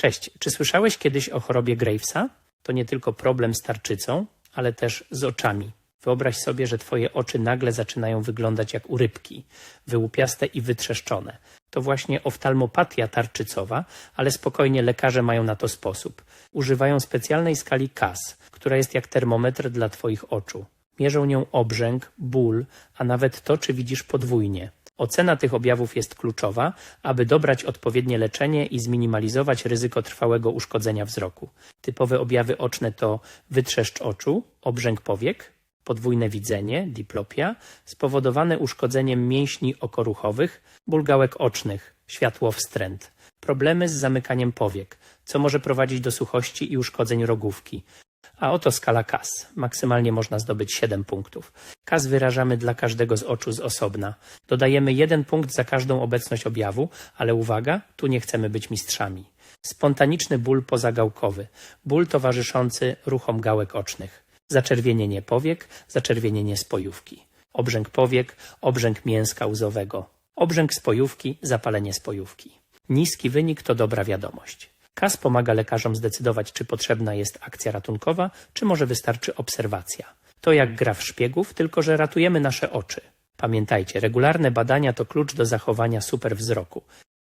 Cześć, czy słyszałeś kiedyś o chorobie Gravesa? To nie tylko problem z tarczycą, ale też z oczami. Wyobraź sobie, że twoje oczy nagle zaczynają wyglądać jak u rybki, wyłupiaste i wytrzeszczone. To właśnie oftalmopatia tarczycowa, ale spokojnie lekarze mają na to sposób. Używają specjalnej skali KAS, która jest jak termometr dla twoich oczu. Mierzą nią obrzęk, ból, a nawet to, czy widzisz podwójnie. Ocena tych objawów jest kluczowa, aby dobrać odpowiednie leczenie i zminimalizować ryzyko trwałego uszkodzenia wzroku. Typowe objawy oczne to wytrzeszcz oczu, obrzęk powiek, podwójne widzenie, diplopia, spowodowane uszkodzeniem mięśni okoruchowych, ból gałek ocznych, światłowstręt, problemy z zamykaniem powiek, co może prowadzić do suchości i uszkodzeń rogówki. A oto skala KAS. Maksymalnie można zdobyć 7 punktów. KAS wyrażamy dla każdego z oczu z osobna. Dodajemy jeden punkt za każdą obecność objawu, ale uwaga, tu nie chcemy być mistrzami. Spontaniczny ból pozagałkowy. Ból towarzyszący ruchom gałek ocznych. Zaczerwienienie powiek, zaczerwienienie spojówki. Obrzęk powiek, obrzęk mięska łzowego. Obrzęk spojówki, zapalenie spojówki. Niski wynik to dobra wiadomość. KAS pomaga lekarzom zdecydować, czy potrzebna jest akcja ratunkowa, czy może wystarczy obserwacja. To jak gra w szpiegów, tylko że ratujemy nasze oczy. Pamiętajcie, regularne badania to klucz do zachowania superwzroku.